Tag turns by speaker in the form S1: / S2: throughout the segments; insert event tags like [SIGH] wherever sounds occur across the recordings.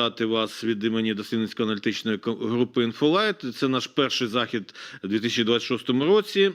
S1: Вітати вас від імені дослідницької аналітичної групи «Інфолайт». Це наш перший захід у 2026 році.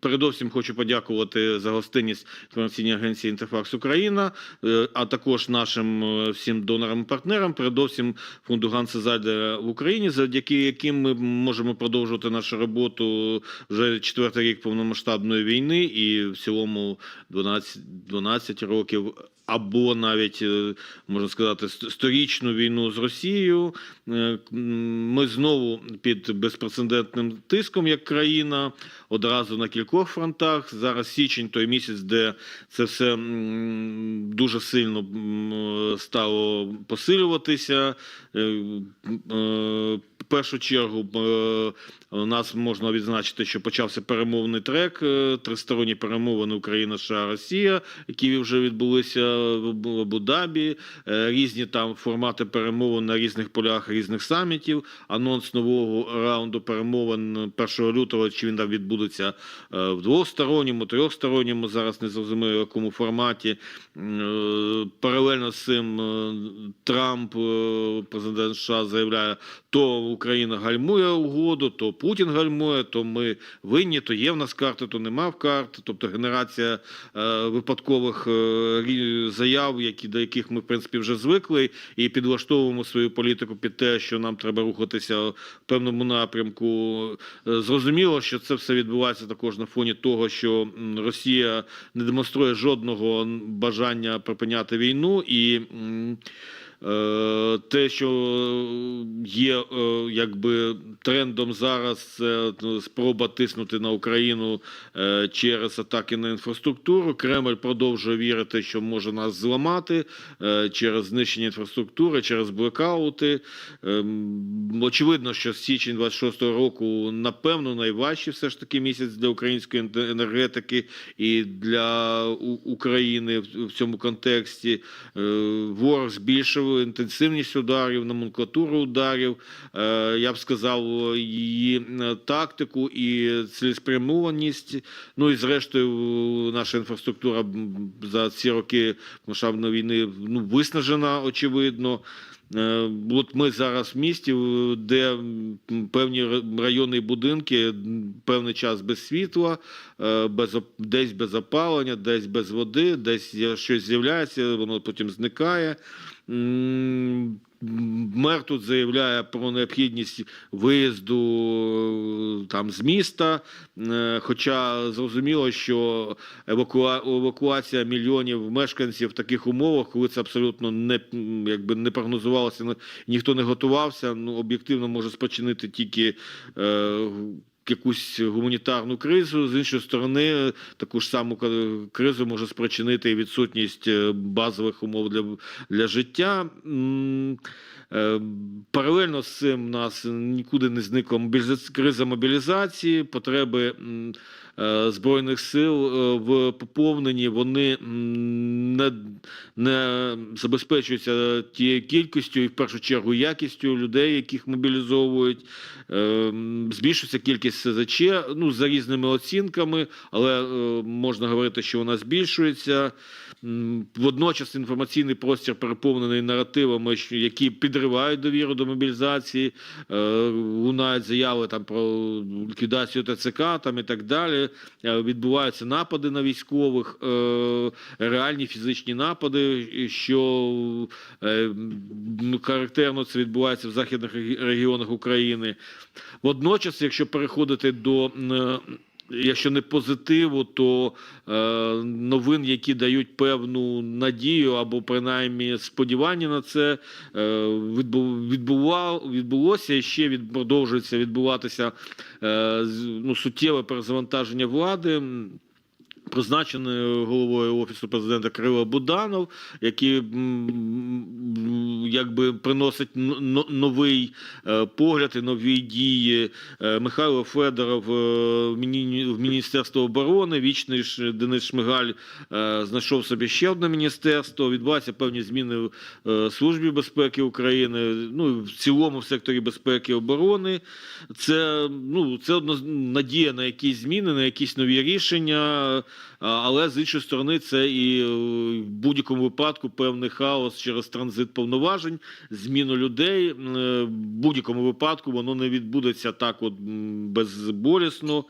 S1: Передовсім хочу подякувати за гостинність інформаційній агенції «Інтерфакс Україна», е, а також нашим е, всім донорам і партнерам, передовсім фонду Ганса Зайдера в Україні, завдяки яким ми можемо продовжувати нашу роботу вже четвертий рік повномасштабної війни і в цілому 12, 12 років. Або навіть е, можна сказати сторічну війну з Росією. Е, Ми знову під безпрецедентним тиском як країна, одразу на кількох фронтах. Зараз січень той місяць, де це все дуже сильно стало посилюватися. Першу чергу е, у нас можна відзначити, що почався перемовний трек, е, тристоронні перемовини Україна, США, Росія, які вже відбулися в Абу- Абу-Дабі, Е, різні там формати перемовин на різних полях різних самітів. Анонс нового раунду перемовин 1 лютого, чи він там відбудеться в двосторонньому, трьохсторонньому, зараз не зрозуміло, в якому форматі. Паралельно з цим Трамп, президент США, заявляє, то Україна гальмує угоду, то Путін гальмує, то ми винні, то є в нас карти, то нема в карт. Тобто генерація е, випадкових е, заяв, які, до яких ми в принципі вже звикли, і підлаштовуємо свою політику під те, що нам треба рухатися в певному напрямку. Е, Зрозуміло, що це все відбувається також на фоні того, що Росія не демонструє жодного бажання припиняти війну і. Е, Те, що є е, якби трендом зараз, це ну, спроба тиснути на Україну е, через атаки на інфраструктуру. Кремль продовжує вірити, що може нас зламати через знищення інфраструктури, через блекаути. Ем, Очевидно, що січень 26-го року, напевно, найважчий все ж таки місяць для української енергетики і для України в цьому контексті. Ворог збільшив інтенсивність ударів, номенклатуру ударів. Е, Я б сказав, її е, тактику і цілеспрямованість. Ну і зрештою, наша інфраструктура за ці роки масштабної війни ну, виснажена, очевидно. Е, От ми зараз в місті, де певні райони і будинки певний час без світла, без десь без опалення, десь без води, десь щось з'являється, воно потім зникає. Мер тут заявляє про необхідність виїзду е, там з міста. Е, Хоча зрозуміло, що евакуа- евакуація мільйонів мешканців в таких умовах, коли це абсолютно не якби не прогнозувалося, ніхто не готувався. Ну об'єктивно може спричинити тільки. Е, Якусь гуманітарну кризу з іншої сторони, таку ж саму кризу може спричинити і відсутність е, базових умов для, для життя. Е, Паралельно з цим у нас нікуди не зникла криза мобілізації, потреби е, збройних сил е, в поповненні вони не, не забезпечуються тією кількістю і в першу чергу якістю людей, яких мобілізовують. Е, Збільшується кількість СЗЧ, ну за різними оцінками, але е, можна говорити, що вона збільшується. Водночас інформаційний простір переповнений наративами, які підривають довіру до мобілізації, е, лунають заяви там про ліквідацію ТЦК там і так далі. Е, Відбуваються напади на військових, е, реальні фізичні напади, що е, характерно це відбувається в західних регіонах України. Водночас, якщо переходити до Якщо не позитиву, то е, новин, які дають певну надію або принаймні сподівання на це, е, відбував, відбулося і ще від, продовжується відбуватися е, ну, суттєве перезавантаження влади. Призначений головою офісу президента Кирило Буданов, який якби приносить новий е, погляд і нові дії. Е, Михайло Федоров е, в Міністерство оборони. Вічний Денис Шмигаль знайшов собі ще одне міністерство. Відбуваються певні зміни в службі безпеки України. Ну в цілому в секторі безпеки і оборони. Це ну це одно надія на якісь зміни, на якісь нові рішення. Але з іншої сторони, це і е, в будь-якому випадку певний хаос через транзит повноважень, зміну людей. Е, В будь-якому випадку воно не відбудеться так, от безболісно.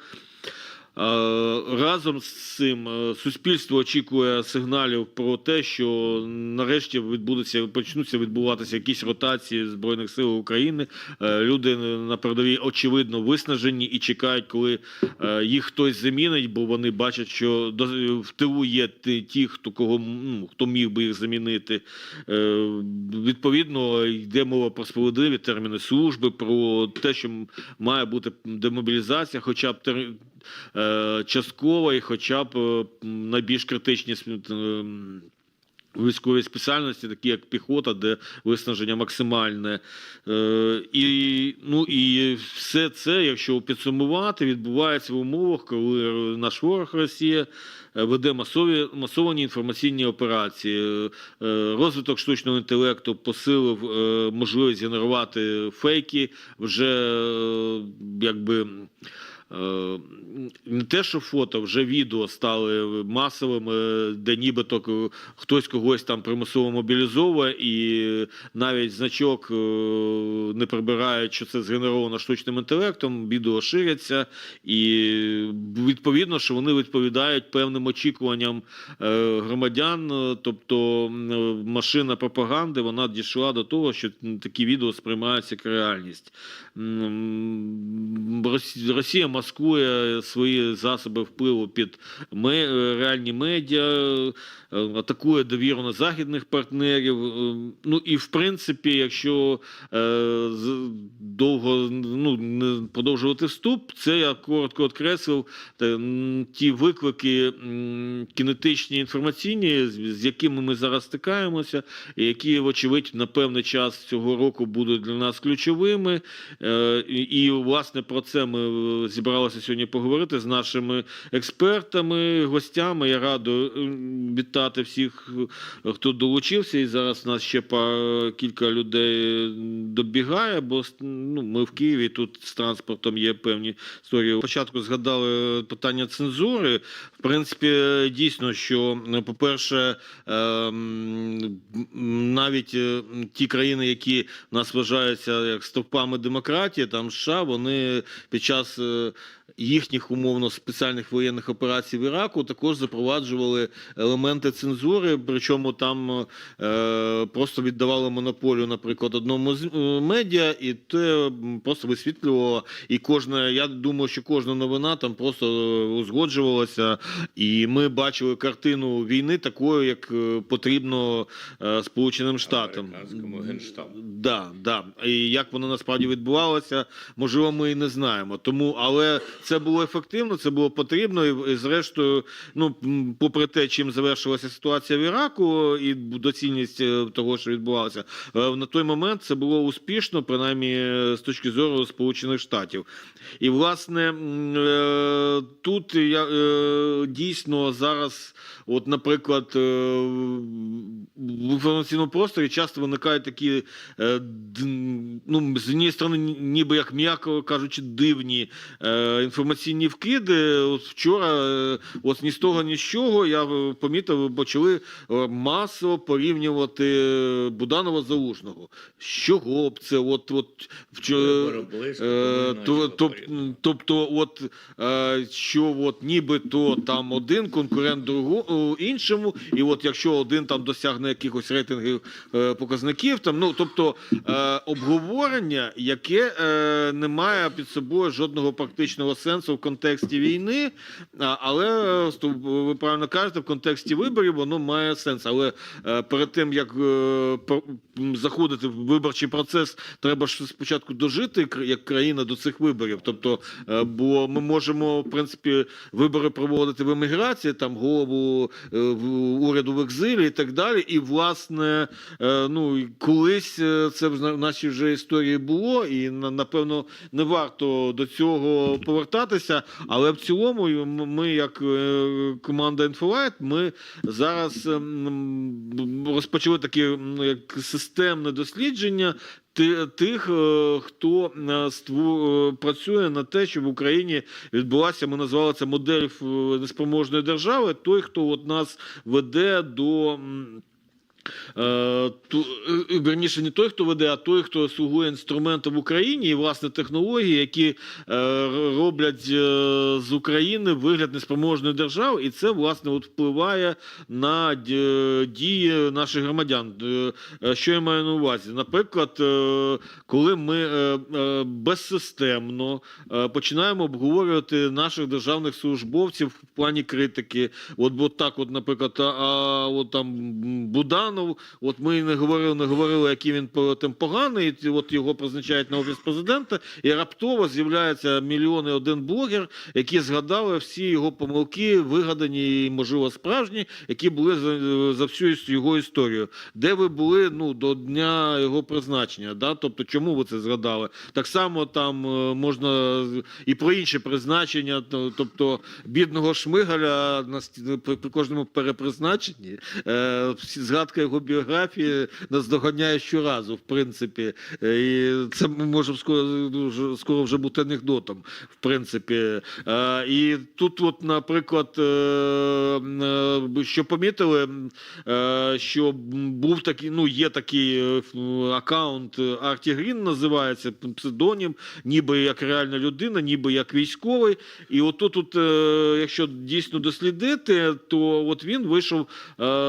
S1: Разом з цим е, суспільство очікує сигналів про те, що нарешті відбудуться почнуться відбуватися якісь ротації збройних сил України. Е, Люди на передовій очевидно виснажені і чекають, коли е, їх хтось замінить, бо вони бачать, що в тилу є ті- хто кого ну, хто міг би їх замінити. Відповідно, йде мова про справедливі терміни служби, про те, що має бути демобілізація, хоча б е, і хоча б е, найбільш критичні е, військові спеціальності, такі як піхота, де виснаження максимальне. І, ну, і все це, якщо підсумувати, відбувається в умовах, коли наш ворог Росія веде масові масовані інформаційні операції. Розвиток штучного інтелекту посилив можливість генерувати фейки вже якби. Е, Не те, що фото, вже відео стали масовими, де нібито хтось когось там примусово мобілізовує, і навіть значок е, не прибирають, що це згенеровано штучним інтелектом, відео ширяться, і відповідно, що вони відповідають певним очікуванням е, громадян. Е, Тобто е, машина пропаганди вона дійшла до того, що такі відео сприймаються як реальність. Росія маскує свої засоби впливу під реальні медіа, е, атакує довіру на західних партнерів. Е, Ну і в принципі, якщо е, довго ну, продовжувати вступ, це я коротко окреслив те, ті виклики кінетичні інформаційні, з, якими ми зараз стикаємося, які, вочевидь, на певний час цього року будуть для нас ключовими. І, власне про це ми е, зібралися сьогодні поговорити з нашими експертами, гостями. Я радий е, вітати всіх, е, хто долучився. І зараз нас ще па- кілька людей добігає, бо ну, ми в Києві тут з транспортом є певні історії. Спочатку згадали питання цензури. В принципі, дійсно, що, по-перше, ем, навіть е, ті країни, які нас вважаються як стовпами демократії, там США, вони під час е, їхніх умовно спеціальних воєнних операцій в Іраку також запроваджували елементи цензури, причому там е, просто віддавали монополію, наприклад, одному з е, медіа, і те просто висвітлювало. І кожна, я думаю, що кожна новина там просто е, узгоджувалася, і ми бачили картину війни такою, як е, потрібно е, Сполученим Штатам.
S2: Генштабу.
S1: Да, да. І як воно насправді відбувалося, можливо, ми і не знаємо. Тому, але це було ефективно, це було потрібно. І, і зрештою, ну попри те, чим завершилася ситуація в Іраку, і доцільність е, того, що відбувалося, е, на той момент це було успішно, принаймні е, з точки зору Сполучених Штатів. І власне тут я дійсно зараз, от, наприклад, в інформаційному просторі часто виникають такі, ну, з однієї сторони, ніби як м'яко кажучи, дивні інформаційні вкиди. От вчора, е, от ні з того, ні з чого, я е, помітив, почали е, масово порівнювати е, Буданова Залужного. З чого б це? От, от, вчора, Е, то, то, тобто, от е, що от нібито там один конкурент другу іншому, і от якщо один там досягне якихось рейтингів е, показників, там ну тобто е, обговорення, яке е, не має під собою жодного практичного сенсу в контексті війни, але е, ви правильно кажете, в контексті виборів воно має сенс. Але е, перед тим як е, заходити в виборчий процес, треба ж спочатку дожити як країна до цих виборів. Тобто, бо ми можемо в принципі вибори проводити в еміграції, там голову уряду в екзилі і так далі. І власне, ну колись це в на- нашій вже історії було, і на- напевно не варто до цього повертатися. Але в цілому, ми, як е, команда Інфолайт, ми зараз ем, розпочали таке ну, як системне дослідження. Тих, е, хто е, е, працює на те, щоб в Україні відбулася, ми назвали це модель е, неспроможної держави. Той, хто от нас веде до. Е, ту, е, верніше, не той, хто веде, а той, хто слугує інструментом в Україні, і власне технології, які е, роблять е, з України вигляд неспроможної держави, і це власне от впливає на дії наших громадян. Е, е, Що я маю на увазі? Наприклад, е, коли ми е, е, безсистемно е, починаємо обговорювати наших державних службовців в плані критики, от, от так, от, наприклад, а, от там Буданов, от ми не говорили, не говорили, який він по- поганий, і от його призначають на офіс президента, і раптово з'являється мільйони один блогер, які згадали всі його помилки, вигадані і, можливо, справжні, які були за, за всю його історію. Де ви були ну, до дня його призначення? Да? Тобто, чому ви це згадали? Так само там е, можна і про інші призначення, тобто бідного Шмигаля на при кожному перепризначенні е, згадка його біографії нас доганяє щоразу, в принципі. Е, І це ми можемо скоро, скоро вже бути анекдотом, в принципі. Е, І тут, от, наприклад, е, що помітили, що був такий, ну, є такий аккаунт Арті Грін називається псевдонім, ніби як реальна людина, ніби як військовий. І отут, тут, е, якщо дійсно дослідити, то от він вийшов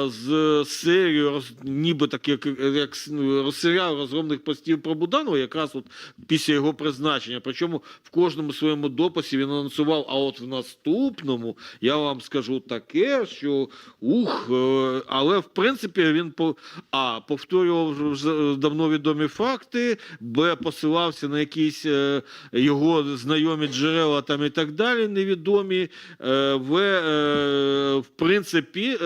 S1: з серією, роз- ніби таке, як с- ну, розгромних постів про Буданова, якраз от після його призначення. Причому в кожному своєму дописі він анонсував, а от в наступному я вам скажу таке, що ух, е, але в принципі він по а повторював давно відомі факти, б посилався на якісь е, його знайомі джерела там і так далі, невідомі. Е, в, в принципі,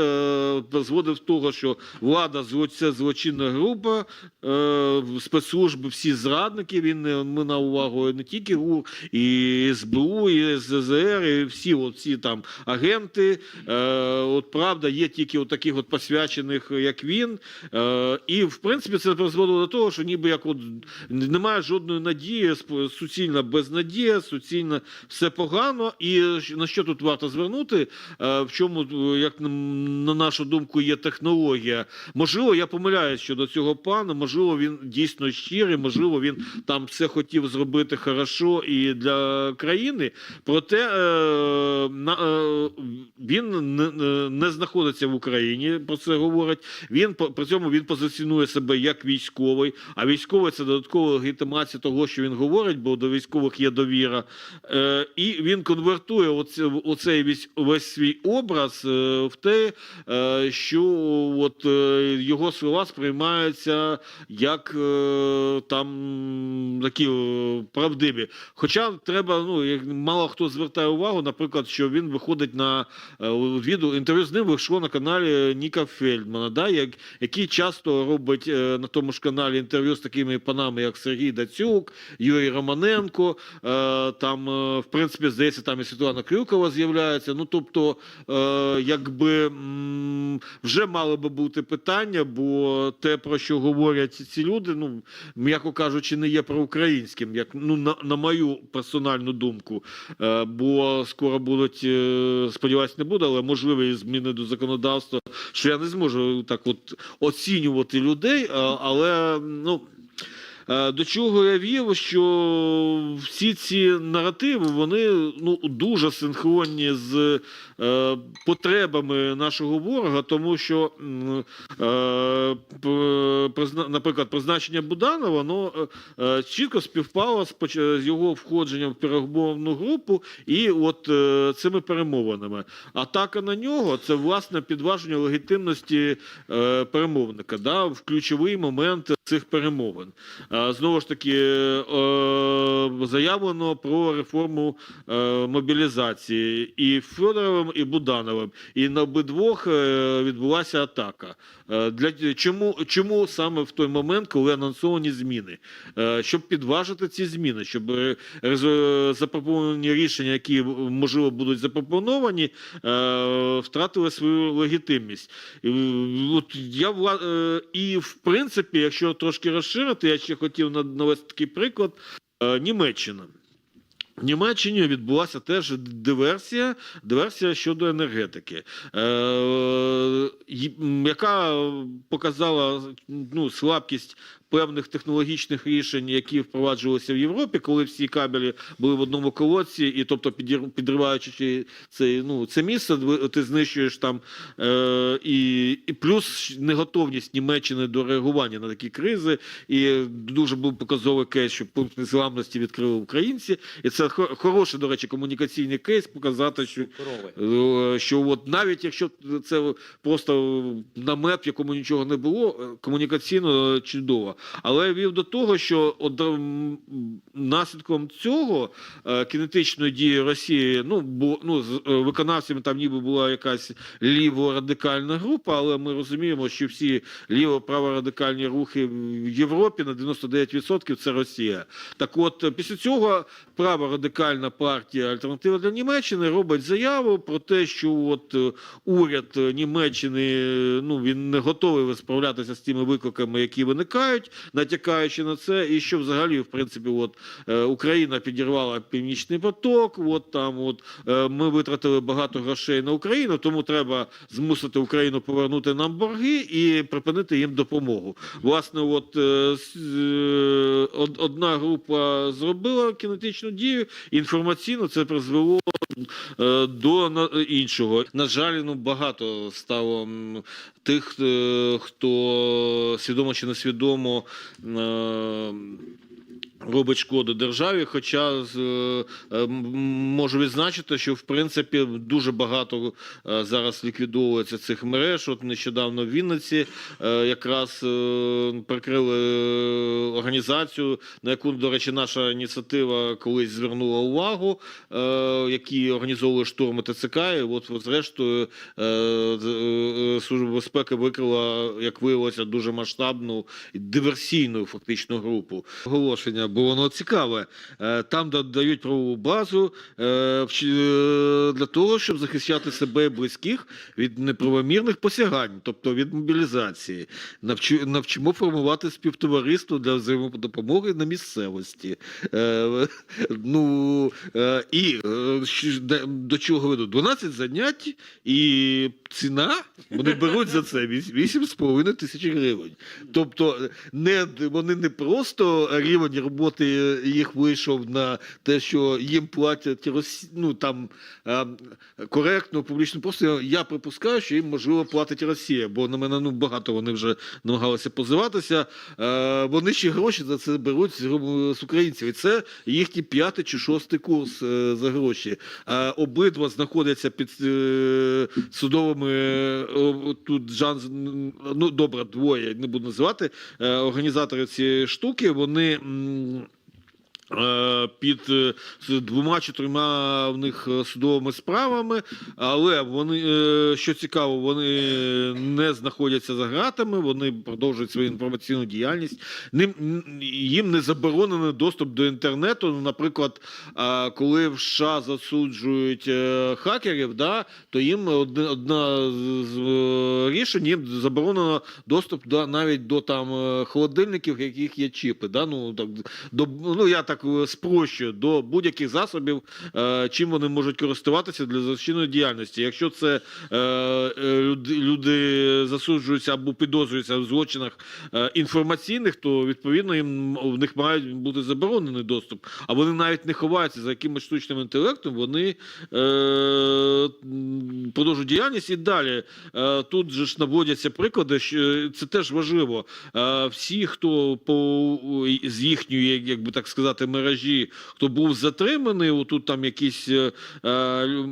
S1: зводив того, що влада це злочинна група, е, спецслужби всі зрадники. Він не на увагу не тільки ГУР, і СБУ, і СЗР, і всі всі там агенти. Е, от правда, є тільки от таких от посвячених, як він. Е, і в принципі це призводило до того, що ніби як от немає жодної надії, суцільна безнадія, суцільно все погано. І на що тут варто звернути? Е, в чому, е, як на нашу думку, є технологія? Можливо, я помиляюсь щодо цього пана. Можливо, він дійсно щирий, можливо, він там все хотів зробити хорошо і для країни. Проте е, на, е, він не, не- не знаходиться в Україні. Про це говорить. Він при цьому він позиціонує себе як військовий. А військовий це додаткова легітимація того, що він говорить, бо до військових є довіра. Е, і він конвертує оце, оцей весь, весь свій образ е, в те, е, що от е, його слова сприймаються як е, там такі е, правдиві. Хоча треба, ну як мало хто звертає увагу, наприклад, що він виходить на е, відео інтерв'ю з ним вийшло на каналі Ніка Фельдмана, да, як, який часто робить на тому ж каналі інтерв'ю з такими панами, як Сергій Дацюк, Юрій Романенко. Там, в принципі, здається, там і Світлана Крюкова з'являється. Ну, тобто, якби вже мали би бути питання, бо те, про що говорять ці люди, ну, м'яко кажучи, не є проукраїнським, як ну, на, на мою персональну думку. Е, бо скоро будуть, е, сподіваюсь, не буде, але можливі зміни до законодавства, що я не зможу так от оцінювати людей, але ну. Е, До чого я вів, що всі ці наративи вони ну дуже синхронні з е, потребами нашого ворога, тому що, е, наприклад, призначення Буданова ну, е, е, чітко співпало з, з його входженням в переговорну групу і от е, цими перемовинами. Атака на нього це власне підваження легітимності е, перемовника да, в ключовий момент цих перемовин. Е, Знову ж таки, е, заявлено про реформу е, мобілізації і Федоровим, і Будановим. І на обидвох відбулася атака. Для чому, чому саме в той момент, коли анонсовані зміни? Щоб підважити ці зміни, щоб запропоновані рішення, які можливо будуть запропоновані, втратили свою легітимність. От я і в принципі, якщо трошки розширити, я ще хотів навести такий приклад. Е, Німеччина. В Німеччині відбулася теж диверсія, диверсія щодо енергетики, е, яка показала ну, слабкість певних технологічних рішень, які впроваджувалися в Європі, коли всі кабелі були в одному колодці, і тобто підриваючи чи- це, ну, це місце, ти знищуєш там е, і, і плюс неготовність Німеччини до реагування на такі кризи. І дуже був показовий кейс, що пункт незламності відкрили українці, і це хо- хороший, до речі, комунікаційний кейс показати, що Е, що от навіть якщо це просто намет, в якому нічого не було, е, комунікаційно чудово. Але вів до того, що наслідком цього е, кінетичної дії Росії, ну бо ну з е, виконавцями там ніби була якась ліво-радикальна група, але ми розуміємо, що всі ліво-праворадикальні рухи в Європі на 99% це Росія. Так от е, після цього праворадикальна партія Альтернатива для Німеччини робить заяву про те, що от уряд Німеччини ну він не готовий справлятися з тими викликами, які виникають, натякаючи на це, і що взагалі, в принципі, от е, Україна підірвала північний поток. От там, от е, ми витратили багато грошей на Україну, тому треба змусити Україну повернути нам борги і припинити їм допомогу. Власне, от е, од- одна група зробила кінетичну дію, інформаційно це призвело до іншого. На жаль, ну багато стало тих, хто свідомо чи несвідомо. Е, Робить шкоду державі, хоча е, можу відзначити, що в принципі дуже багато е, зараз ліквідовується цих мереж. От нещодавно в Вінниці е, якраз прикрили організацію, на яку, до речі, наша ініціатива колись звернула увагу, які організовували штурми ТЦК. І от, от зрештою, Служба безпеки викрила, як виявилося, дуже масштабну диверсійну фактично групу. Оголошення, бо воно цікаве. Е, Там да- дають правову базу е, е, для того, щоб захищати себе і близьких від неправомірних посягань, тобто від мобілізації. Навчимо формувати співтовариство для взаємодопомоги на місцевості. Ну, і до чого веду? 12 занять і ціна, вони беруть за це вісь- 8,5 тисяч гривень. Тобто не, вони не просто рівень роботи їх вийшов на те, що їм платять ну, там, е, коректно, публічно. Просто я припускаю, що їм можливо платить Росія, бо на мене ну, багато вони вже намагалися позиватися. Е, вони ще гроші за це беруть з, українців. І це їхній п'ятий чи шостий курс е, за гроші. Е, обидва знаходяться під е, судовими. е, тут Жан, ну добре, двоє не буду називати. Е, організатори цієї штуки. Вони. М, е, Під е, двома чи трьома в них е, судовими справами, але вони е, що цікаво, вони не знаходяться за ґратами, вони продовжують свою інформаційну діяльність. Ним їм не заборонений доступ до інтернету. Ну, Наприклад, коли в США засуджують е, хакерів, да, то їм одне одна з е, рішень їм заборонено доступ до навіть до там е, холодильників, яких є чіпи. Да? Ну, так, до, ну я так е, спрощую, до будь-яких засобів, е, чим вони можуть користуватися для злочинної діяльності. Якщо це е, люди, засуджуються або підозрюються в злочинах інформаційних, то відповідно їм в них мають бути заборонений доступ. А вони навіть не ховаються за якимось штучним інтелектом. Вони продовжують діяльність і далі. Тут же ж наводяться приклади, що це теж важливо. Всі, хто по з їхньої, як би так сказати, мережі, хто був затриманий. Отут там якийсь, е, е,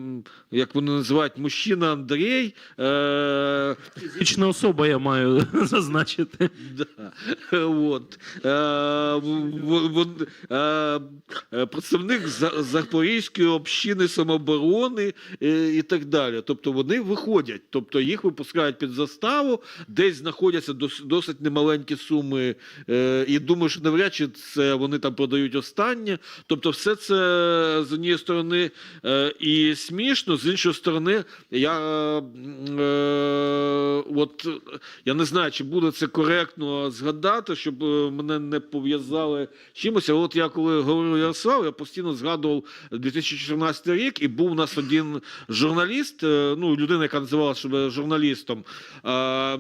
S1: як вони називають, мужчина Андрій. Е,
S2: Фізична особа я маю [LAUGHS] зазначити.
S1: Да. От. Е, е, е, Представник Запорізької общини самооборони е, і так далі. Тобто вони виходять, тобто їх випускають під заставу, десь знаходяться досить немаленькі суми. е, І думаю, що навряд чи це вони там продають останнє. Тобто, все це з однієї сторони е, і смішно, з іншої сторони, я е, от я не знаю, чи буде це коректно згадати, щоб е, мене не пов'язали з чимось. От я коли говорив Ярослав, я постійно згадував 2014 рік, і був у нас один журналіст, е, ну людина, яка називала себе журналістом. е,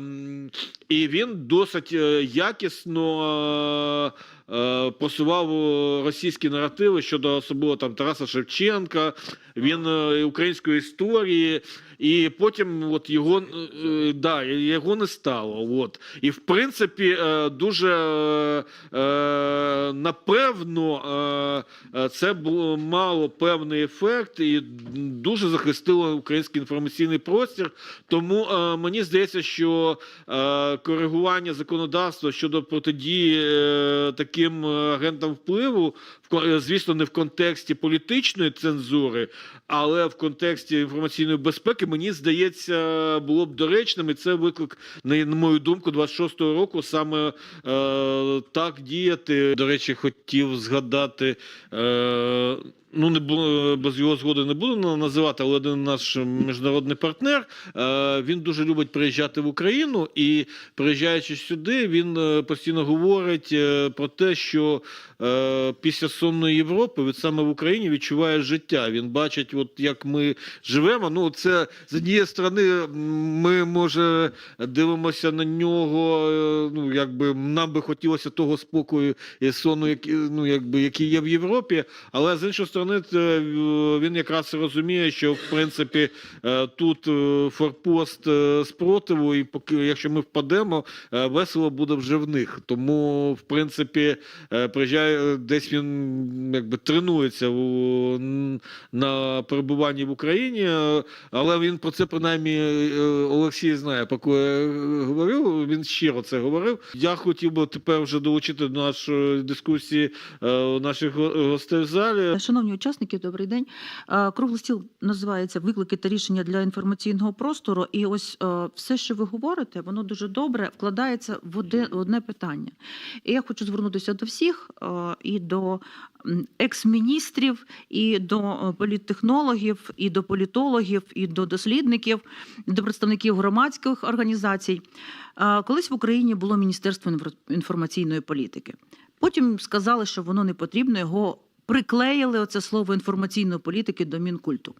S1: І він досить е, якісно. Е, Просував е, російські наративи щодо особливо там Тараса Шевченка, він е, української історії, і потім от його е, да, його не стало. От. І в принципі, е, дуже е, напевно це мало певний ефект і дуже захистило український інформаційний простір. Тому мені здається, що коригування законодавства щодо протидії таким агентам впливу, звісно, не в контексті політичної цензури, але в контексті інформаційної безпеки, мені здається, було б доречним, і це виклик, на мою думку, 26-го року саме е, так діяти. До речі, хотів згадати. Е, Ну, не було без його згоди не буду називати, але один наш міжнародний партнер. Е, він дуже любить приїжджати в Україну, і приїжджаючи сюди, він е, постійно говорить е, про те, що після сонної Європи від саме в Україні відчуває життя. Він бачить, от як ми живемо. Ну, це з однієї сторони, ми може дивимося на нього. Ну, якби нам би хотілося того спокою і сону, який, ну, якби, який є в Європі. Але з іншої сторони, це, е, він якраз розуміє, що в принципі е, тут е, форпост спротиву, і поки якщо ми впадемо, весело буде вже в них. Тому, в принципі, приїжджає десь він якби тренується у, на перебуванні в Україні, але він про це принаймні Олексій знає. Поки я говорив, він щиро це говорив. Я хотів би тепер вже долучити до нашої дискусії наших гостей в залі.
S3: Шановні учасники, добрий день. Е, Круглий стіл називається Виклики та рішення для інформаційного простору. І ось е, все, що ви говорите, воно дуже добре вкладається в одне, питання. І я хочу звернутися до всіх е, і до екс-міністрів, і до політтехнологів, і до політологів, і до дослідників, і до представників громадських організацій. Колись в Україні було Міністерство інформаційної політики. Потім сказали, що воно не потрібно, його приклеїли оце слово інформаційної політики до Мінкульту.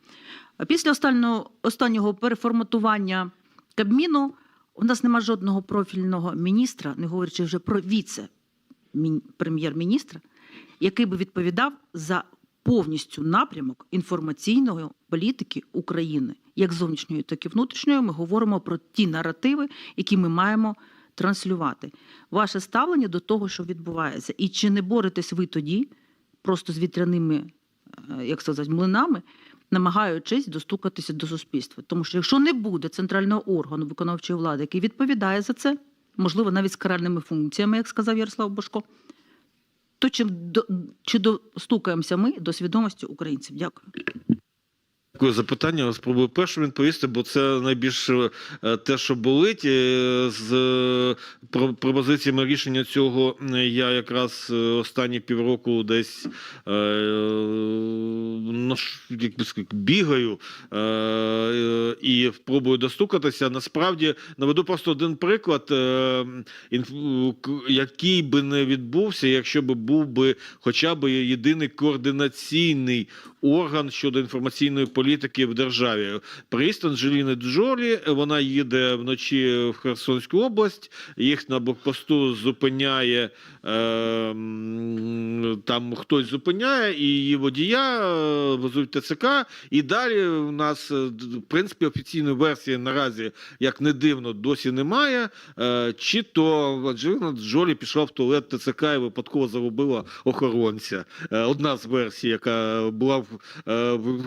S3: Після останнього, останнього переформатування Кабміну у нас нема жодного профільного міністра, не говорячи вже про віце-прем'єр-міністра, який би відповідав за повністю напрямок інформаційної політики України, як зовнішньої, так і внутрішньої. Ми говоримо про ті наративи, які ми маємо транслювати. Ваше ставлення до того, що відбувається, і чи не боретесь ви тоді просто з вітряними, е, як сказати, млинами, намагаючись достукатися до суспільства? Тому що якщо не буде центрального органу виконавчої влади, який відповідає за це, можливо, навіть з каральними функціями, як сказав Ярослав Бошко, то чим до, чи достукаємося ми до свідомості українців? Дякую.
S1: Дякую за питання. Спробую першим відповісти, бо це найбільш е, те, що болить. Е, З е, пропозиціями рішення цього е, я якраз останні півроку десь ну, бігаю і пробую достукатися. Насправді наведу просто один приклад, який би не відбувся, якщо би був би хоча б єдиний координаційний орган щодо інформаційної політики в державі. Приїзд Анджеліни Джолі, вона їде вночі в Херсонську область, їх на блокпосту зупиняє е, там хтось зупиняє, і її водія е, везуть ТЦК. І далі у нас, е, в принципі, офіційної версії наразі, як не дивно, досі немає. Е, Чи то Анджеліна Джолі пішла в туалет ТЦК і випадково загубила охоронця. Е, Одна з версій, яка була в, е, в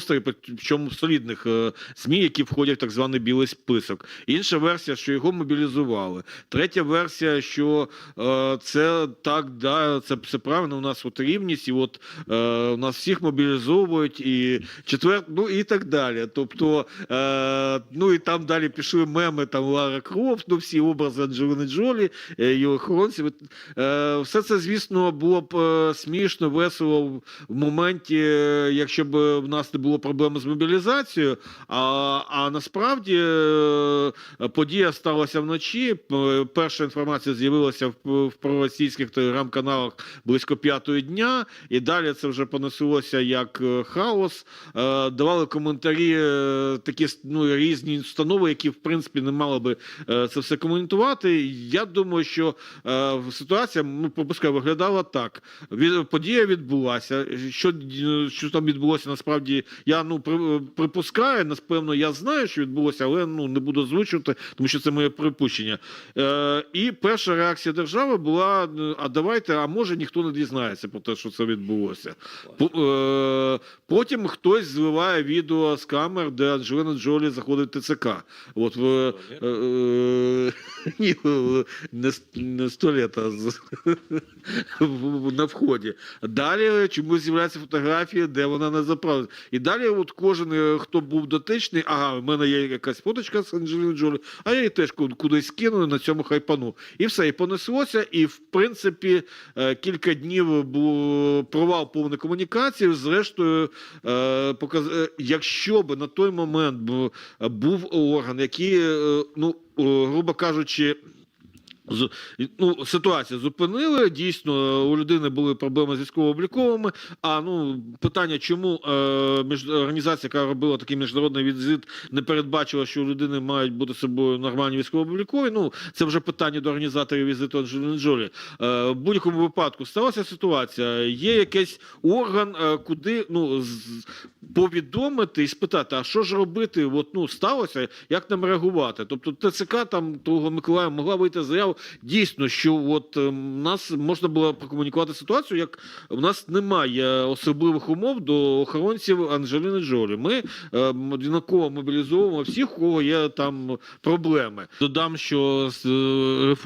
S1: інформаційному причому солідних е, ЗМІ, які входять в так званий білий список. Інша версія, що його мобілізували. Третя версія, що е, це так, да, це, це правильно. У нас от рівність, і от е, у нас всіх мобілізовують, і четвер, ну і так далі. Тобто, е, ну і там далі пішли меми, там Лара Крофт, ну всі образи Анджелини Джолі, е, і охоронців. Е, все це, звісно, було б е, смішно, весело в- моменті, е, якщо б в нас не було проблеми з мобілізацією. А, а насправді е, подія сталася вночі. Перша інформація з'явилася в, в проросійських телеграм-каналах близько п'ятої дня, і далі це вже понеслося як е, хаос. Е, Давали коментарі такі ну, різні установи, які в принципі не мали би це все коментувати. Я думаю, що ситуація ну, пропускаю, виглядала так. Подія відбулася. Що, що там відбулося, насправді я ну припускаю. Напевно, я знаю, що відбулося, але ну не буду озвучувати, тому що це моє припущення. Е, і перша реакція держави була: е, а давайте, а може ніхто не дізнається про те, що це відбулося. Е, Потім хтось зливає відео з камер, де Анджелина Джолі заходить в ТЦК. От в е, е, [LAUGHS] ні, е, не, не [LAUGHS] в- на вході. Далі чомусь з'являються фотографії, де вона не заправила. І далі, от кожен, е, хто був дотичний, ага, в мене є якась фоточка з Анджеліною Джолі, а я її теж кудись скину і на цьому хайпану. І все, і понеслося. І в принципі е, кілька днів був провал повної комунікації. Зрештою, е, показ... якщо б на той момент був орган, який, ну, грубо кажучи, ну, ситуація зупинили. Дійсно, у людини були проблеми з військово-обліковими. А ну питання, чому е, між організація, яка робила такий міжнародний візит, не передбачила, що у людини мають бути з собою нормальні військово-облікові. Ну це вже питання до організаторів візиту Анджеліни Джолі. Е, в будь-якому випадку сталася ситуація. Є якийсь орган, е, куди ну з- повідомити і спитати, а що ж робити? От ну сталося, як нам реагувати? Тобто ТЦК там того Миколая могла вийти заяву. Дійсно, що от е, нас можна було прокомунікувати ситуацію, як в нас немає особливих умов до охоронців Анджеліни Джолі. Ми е, однаково мобілізовуємо всіх, у кого є там проблеми. Додам, що з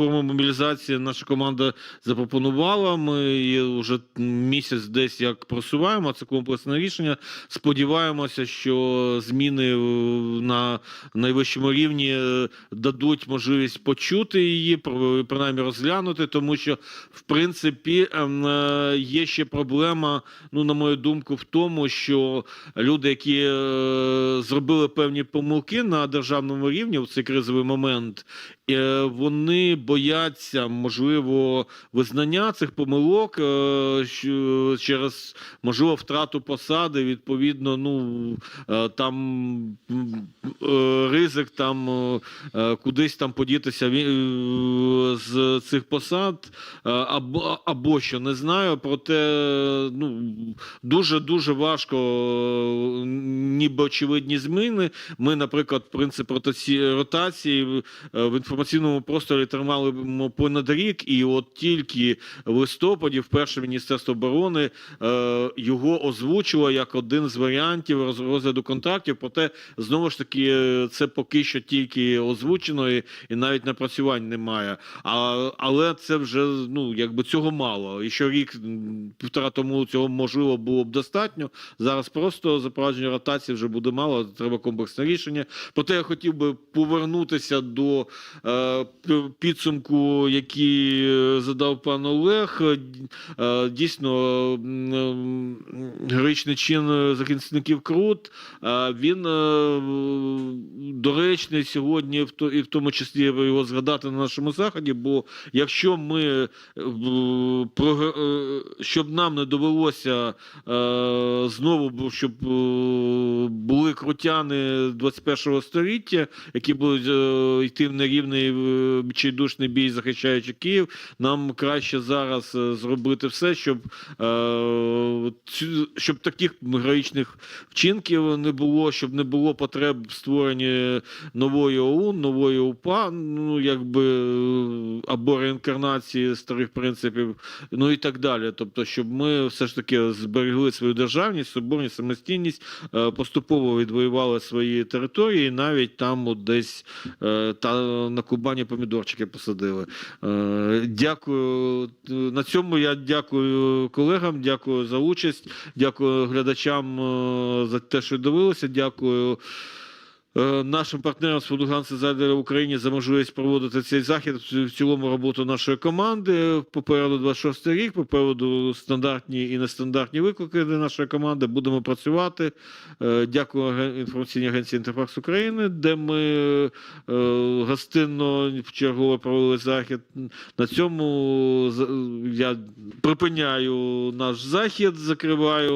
S1: е, мобілізації наша команда запропонувала. Ми її вже місяць десь як просуваємо. Це комплексне рішення. Сподіваємося, що зміни на найвищому рівні е, дадуть можливість почути її, принаймні розглянути, тому що в принципі ем, е, є ще проблема, ну на мою думку, в тому, що люди, які е, зробили певні помилки на державному рівні в цей кризовий момент, е, вони бояться можливо визнання цих помилок е, через можливо втрату посади. Відповідно, ну е, там е, ризик там е, е, кудись там подітися е, з цих посад, е, або або що не знаю. Проте ну дуже дуже важко, е, ніби очевидні зміни. Ми, наприклад, принцип ротації е, в інформаційному просторі тримали понад рік, і от тільки в листопаді вперше Міністерство оборони е, його озвучило як один з варіантів роз- розгляду контрактів. Проте знову ж таки е, це поки що тільки озвучено і, і навіть напрацювань немає. А, але це вже ну якби цього мало. І що рік півтора тому цього можливо було б достатньо. Зараз просто запровадження ротації вже буде мало. Треба комплексне рішення. Проте я хотів би повернутися до підсумку, який е, задав пан Олег. Е, Е, Дійсно, героїчний чин захисників Крут. е, Він е, доречний сьогодні, і в тому числі його згадати на нашому заході. Бо якщо ми е, е, щоб нам не довелося е, знову, щоб е, були крутяни 21-го століття, які будуть е, йти в нерівний е, відчайдушний бій, захищаючи Київ. Нам краще зараз е, зробити все, щоб, е, щоб таких героїчних вчинків не було, щоб не було потреб в створенні нової ОУН, нової УПА, ну якби або реінкарнації старих принципів, ну і так далі. Тобто, щоб ми все ж таки зберегли свою державність, соборність, самостійність, поступово відвоювали свої території, навіть там от десь та на Кубані помідорчики посадили. Е, Дякую. На цьому я дякую колегам, дякую за участь, дякую глядачам е, за те, що дивилися. Дякую. Е, Нашим партнерам з Фудуганси Зайдера Україні за можливість проводити цей захід в цілому роботу нашої команди. Попереду 26 рік, попереду стандартні і нестандартні виклики для нашої команди. Будемо працювати. Е, Дякую інформаційній агенції Інтерфакс України, де ми е, гостинно вчергово провели захід. На цьому я припиняю наш захід, закриваю.